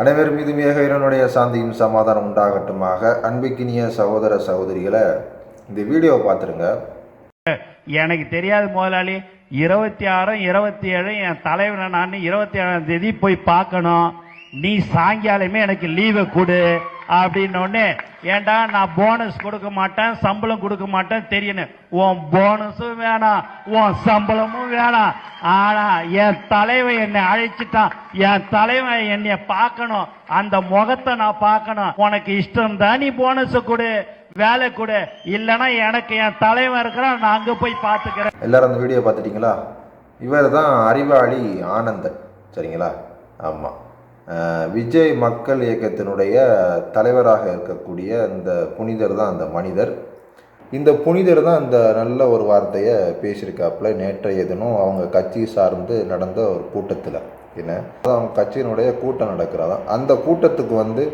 அனைவர் மீது மேகனுடைய சாந்தியும் சமாதானம் உண்டாகட்டுமாக. அன்பிக்கினிய சகோதர சகோதரிகளை இந்த வீடியோவை பார்த்துருங்க. எனக்கு தெரியாது முதலாளி. இருபத்தி ஆறும் இருபத்தி ஏழு என் தலைவனை நான் இருபத்தி ஏழாம் தேதி போய் பார்க்கணும். நீ சாயங்காலமே எனக்கு லீவை கொடு. அப்படின்னு ஏன்டா நான் போனஸ் கொடுக்க மாட்டேன் சம்பளம் கொடுக்க மாட்டேன் தெரியணும் உன் போனஸும் வேணாம் உன் சம்பளமும் வேணாம். ஆனா என் தலைவன் என்னை அழைச்சிட்டான் என் தலைவன் என்னை பார்க்கணும் அந்த முகத்தை நான் பார்க்கணும். உனக்கு இஷ்டம் தான் நீ போனஸ் கொடு வேலை கொடு. இல்லைன்னா எனக்கு என் தலைவன் இருக்கிறான் நான் அங்கே போய் பார்த்துக்கிறேன். எல்லாரும் அந்த வீடியோ பார்த்துட்டீங்களா? இவர் தான் அறிவாளி ஆனந்தன். சரிங்களா? ஆமாம் விஜய் மக்கள் இயக்கத்தினுடைய தலைவராக இருக்கக்கூடிய இந்த புனிதர் தான் அந்த மனிதர். இந்த புனிதர் தான் இந்த நல்ல ஒரு வார்த்தையை பேசியிருக்காப்புல நேற்றைய தினம் அவங்க கட்சி சார்ந்து நடந்த ஒரு கூட்டத்தில். என்ன? அவங்க கட்சியினுடைய கூட்டம் நடக்கிறதா? அந்த கூட்டத்துக்கு வந்து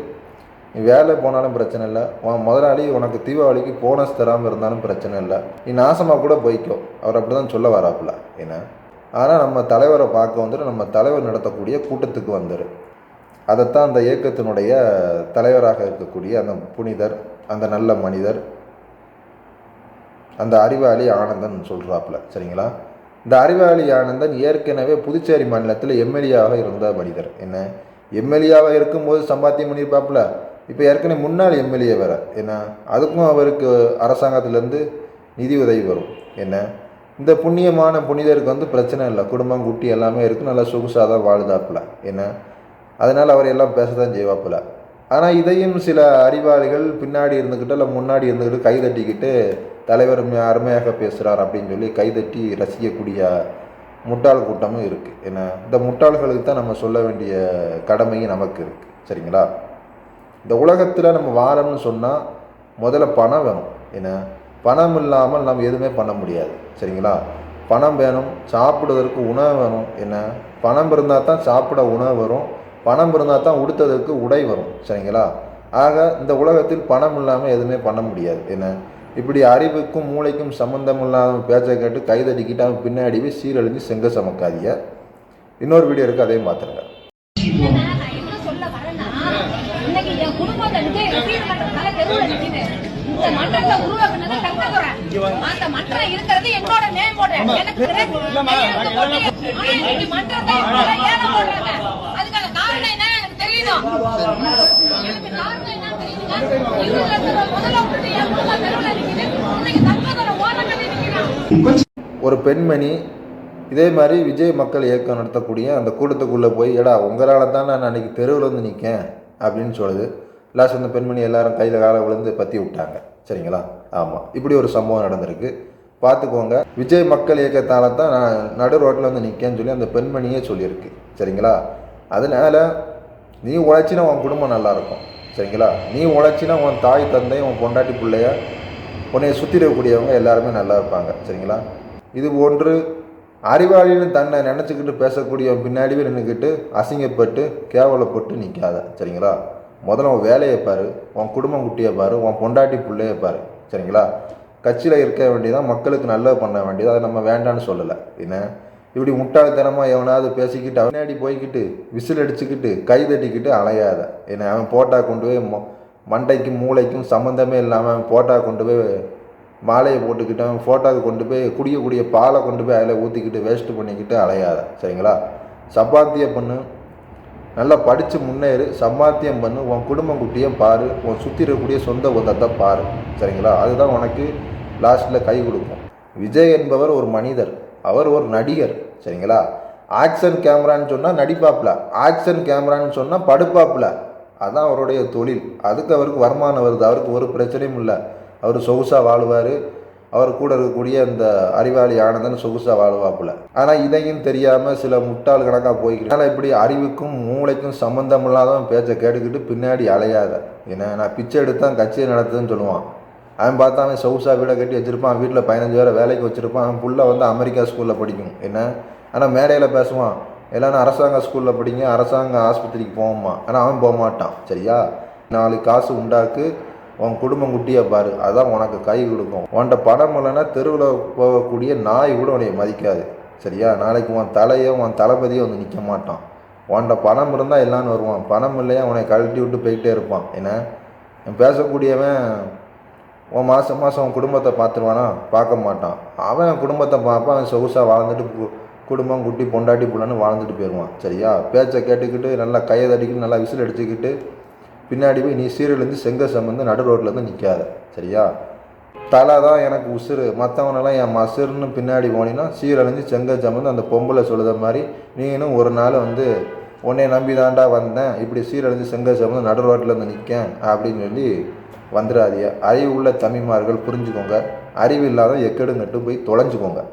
நீ வேலை போனாலும் பிரச்சனை இல்லை. உன் முதலாளி உனக்கு தீபாவளிக்கு போனஸ் தராமல் இருந்தாலும் பிரச்சனை இல்லை. நீ நாசமாக கூட போய்க்கோ. அவர் அப்படி தான் சொல்ல வராப்புல. என்ன? ஆனால் நம்ம தலைவரை பார்க்க வந்துட்டு நம்ம தலைவர் நடத்தக்கூடிய கூட்டத்துக்கு வந்துரு. அதைத்தான் அந்த இயக்கத்தினுடைய தலைவராக இருக்கக்கூடிய அந்த புனிதர் அந்த நல்ல மனிதர் அந்த அறிவாளி ஆனந்தன் சொல்கிறாப்புல சரிங்களா? இந்த அறிவாளி ஆனந்தன் ஏற்கனவே புதுச்சேரி மாநிலத்தில் எம்எல்ஏவாக இருந்த மனிதர். என்ன? எம்எல்ஏவாக இருக்கும்போது சம்பாத்தியம் பண்ணியிருப்பாப்புல. இப்போ ஏற்கனவே முன்னாள் எம்எல்ஏ வேற. என்ன? அதுக்கும் அவருக்கு அரசாங்கத்திலேருந்து நிதி உதவி வரும். என்ன? இந்த புண்ணியமான புனிதருக்கு வந்து பிரச்சனை இல்லை. குடும்பம் குட்டி எல்லாமே இருக்குது நல்லா சொகுசாக தான் வாழுதாப்புல. என்ன? அதனால் அவர் எல்லாம் பேச தான் செய்வாப்புல ஆனால் இதையும் சில அறிவாளிகள் பின்னாடி இருந்துக்கிட்டு இல்லை முன்னாடி இருந்துக்கிட்டு கை தட்டிக்கிட்டு தலைவர் அருமையாக பேசுகிறார் அப்படின்னு சொல்லி கைதட்டி ரசிக்கக்கூடிய முட்டாள் கூட்டமும் இருக்குது ஏன்னா இந்த முட்டாள்களுக்கு தான் நம்ம சொல்ல வேண்டிய கடமையும் நமக்கு இருக்குது சரிங்களா? இந்த உலகத்தில் நம்ம வாழணும்னு சொன்னால் முதல்ல பணம் வேணும். ஏன்னா பணம் இல்லாமல் நம்ம எதுவுமே பண்ண முடியாது. சரிங்களா? பணம் வேணும் சாப்பிடுவதற்கு உணவு வேணும். என்ன பணம் இருந்தால் தான் சாப்பிட உணவு வரும். பணம் இருந்தால் தான் உடுத்ததுக்கு உடை வரும் சரிங்களா? ஆக இந்த உலகத்தில் பணம் இல்லாமல் எதுவுமே பண்ண முடியாது. என்ன? இப்படி அறிவுக்கும் மூளைக்கும் சம்மந்தம் இல்லாத பேச்சை கேட்டு கைதடிக்கிட்டு அவன் பின்னாடி போய் சீரழிஞ்சு செங்க சமக்காதிய இன்னொரு வீடியோ இருக்குது அதையும் பார்த்துருங்க. மன்றத்தை அந்த மன்றம் இருக்கிறது என்னோட எனக்கு கையெழுத்து போட்டு, ஆனா இன்னைக்கு மன்றத்தை இவங்க ஏலம் போடுறாங்க. அதுக்கான காரணம் எனக்கு காரணம் என்னன்னு தெரியுதுங்க. முதல்ல விட்டுட்டு என் குடும்பம் இன்னைக்கு ஒரு பெண்மணி இதே மாதிரி விஜய் மக்கள் இயக்கம் நடத்தக்கூடிய அந்த கூட்டத்துக்குள்ளே போய் எடா உங்களால் தான் நான் அன்றைக்கி தெருவில் வந்து நிற்கேன் அப்படின்னு சொல்லுது. லாஸ்ட் அந்த பெண்மணி எல்லாரும் கையில் காலை விழுந்து பற்றி விட்டாங்க. சரிங்களா? ஆமாம் இப்படி ஒரு சம்பவம் நடந்திருக்கு. பார்த்துக்கோங்க விஜய் மக்கள் இயக்கத்தால் தான் நான் நடு ரோட்டில் வந்து நிற்கேன்னு சொல்லி அந்த பெண்மணியே சொல்லியிருக்கு. சரிங்களா? அதனால் நீ உழைச்சினா உன் குடும்பம் நல்லாயிருக்கும் சரிங்களா? நீ உழைச்சினா உன் தாய் தந்தை உன் பொண்டாட்டி பிள்ளைய உன்னை சுற்றி இருக்கக்கூடியவங்க எல்லாருமே நல்லா இருப்பாங்க சரிங்களா? இது போன்று அறிவாளின்னு தன்னை நினச்சிக்கிட்டு பேசக்கூடிய பின்னாடியே நின்றுக்கிட்டு அசிங்கப்பட்டு கேவலப்பட்டு நிற்காத சரிங்களா? முதல்ல உன் வேலையை பாரு உன் குடும்பம் குட்டியை பாரு உன் பொண்டாட்டி பிள்ளைய பாரு சரிங்களா? கட்சியில் இருக்க வேண்டியதான் மக்களுக்கு நல்லது பண்ண வேண்டியது அதை நம்ம வேண்டான்னு சொல்லலை. என்ன? இப்படி முட்டாள்தனமாக எவனாவது பேசிக்கிட்டு பின்னாடி போய்க்கிட்டு விசில் அடிச்சுக்கிட்டு கை தட்டிக்கிட்டு அலையாத. என்ன அவன் போட்டா கொண்டு போய் மொ- மண்டைக்கும் மூளைக்கும் சம்மந்தமே இல்லாமல் அவன் போட்டா கொண்டு போய் மாலையை போட்டுக்கிட்டு அவன் ஃபோட்டோவை கொண்டு போய் குடிக்கக்கூடிய பாலை கொண்டு போய் அதில் ஊற்றிக்கிட்டு வேஸ்ட் பண்ணிக்கிட்டு அலையாத. சரிங்களா? சப்பாத்தியம் பண்ணு. நல்லா படித்து முன்னேறு. சம்பாத்தியம் பண்ணு. உன் குடும்பம் குட்டியும் பாரு. உன் சுற்றி இருக்கக்கூடிய சொந்த பந்தத்தை பாரு. சரிங்களா? அதுதான் உனக்கு லாஸ்ட்டில் கை கொடுக்கும். விஜய் என்பவர் ஒரு மனிதர். அவர் ஒரு நடிகர். சரிங்களா? ஆக்ஷன் கேமரான்னு சொன்னால் நடிப்பாப்பில். ஆக்ஷன் கேமரான்னு சொன்னால் படுப்பாப்புல. அதுதான் அவருடைய தொழில். அதுக்கு அவருக்கு வருமானம் வருது. அவருக்கு ஒரு பிரச்சனையும் இல்லை. அவர் சொகுசாக வாழுவார். அவர் கூட இருக்கக்கூடிய அந்த அறிவாளி ஆனந்தன் சொகுசாக வாழ்வாப்புல. ஆனால் இதையும் தெரியாமல் சில முட்டாள் கணக்காக போய்க்கிட்டு ஆனால் இப்படி அறிவுக்கும் மூளைக்கும் சம்மந்தம் இல்லாதவன் பேச்சை கேட்டுக்கிட்டு பின்னாடி அலையாத. ஏன்னா நான் பிச்சை எடுத்தான் கட்சியை நடத்துதுன்னு சொல்லுவான். அவன் பார்த்தா அவன் சவுசா வீடை கட்டி வச்சுருப்பான். வீட்டில் பதினஞ்சு பேரை வேலைக்கு வச்சுருப்பான். அவன் புள்ள வந்து அமெரிக்கா ஸ்கூலில் படிக்கும். என்ன? ஆனால் மேடையில் பேசுவான். எல்லாரும் அரசாங்க ஸ்கூலில் படிங்க அரசாங்க ஆஸ்பத்திரிக்கு போவோம்மா ஆனால் அவன் போக மாட்டான். சரியா? நாலு காசு உண்டாக்கு உன் குடும்பம் குட்டியை பாரு. அதான் உனக்கு கை கொடுக்கும். உன்கிட்ட பணம் இல்லைன்னா தெருவில் போகக்கூடிய நாய் கூட உன்னைய மதிக்காது. சரியா? நாளைக்கு உன் தலையோ உன் தளபதியை வந்து நிற்க மாட்டான். உன்கிட்ட பணம் இருந்தால் எல்லான்னு வருவான். பணம் இல்லையா உன்னை கழட்டி விட்டு போயிட்டே இருப்பான். என்ன? பேசக்கூடியவன் உன் மாதம் மாதம் உன் குடும்பத்தை பார்த்துருவானா? பார்க்க மாட்டான். அவன் குடும்பத்தை பார்ப்பான் அவன் சொகுசாக வாழ்ந்துட்டு கு- குடும்பம் குட்டி பொண்டாட்டி புள்ளன்னு வாழ்ந்துட்டு போயிடுவான். சரியா? பேச்சை கேட்டுக்கிட்டு நல்லா கையை தட்டிக்கிட்டு நல்லா விசில் அடிச்சுக்கிட்டு பின்னாடி போய் நீ சீரியலேருந்து செங்க சம்பந்து நடு ரோட்டில் இருந்து நிற்காத சரியா? தலை தான் எனக்கு உசுறு. மற்றவனெல்லாம் என் மசுருன்னு பின்னாடி போனீங்கன்னா சீரழிஞ்சு செங்க சம்பந்து அந்த பொம்பளை சொல்லுத மாதிரி நீனும் ஒரு நாள் வந்து உன்னை நம்பி தாண்டா வந்தேன். இப்படி சீரழிஞ்சு செங்க சம்பந்து நடு ரோட்டில் இருந்து நிற்கேன் அப்படின்னு சொல்லி வந்துடாதீங்க. அறிவு உள்ள தமிழ்மார்கள் புரிஞ்சுக்கோங்க. அறிவு இல்லாத எக்கெடுங்கட்டும் போய் தொலைஞ்சுக்கோங்க.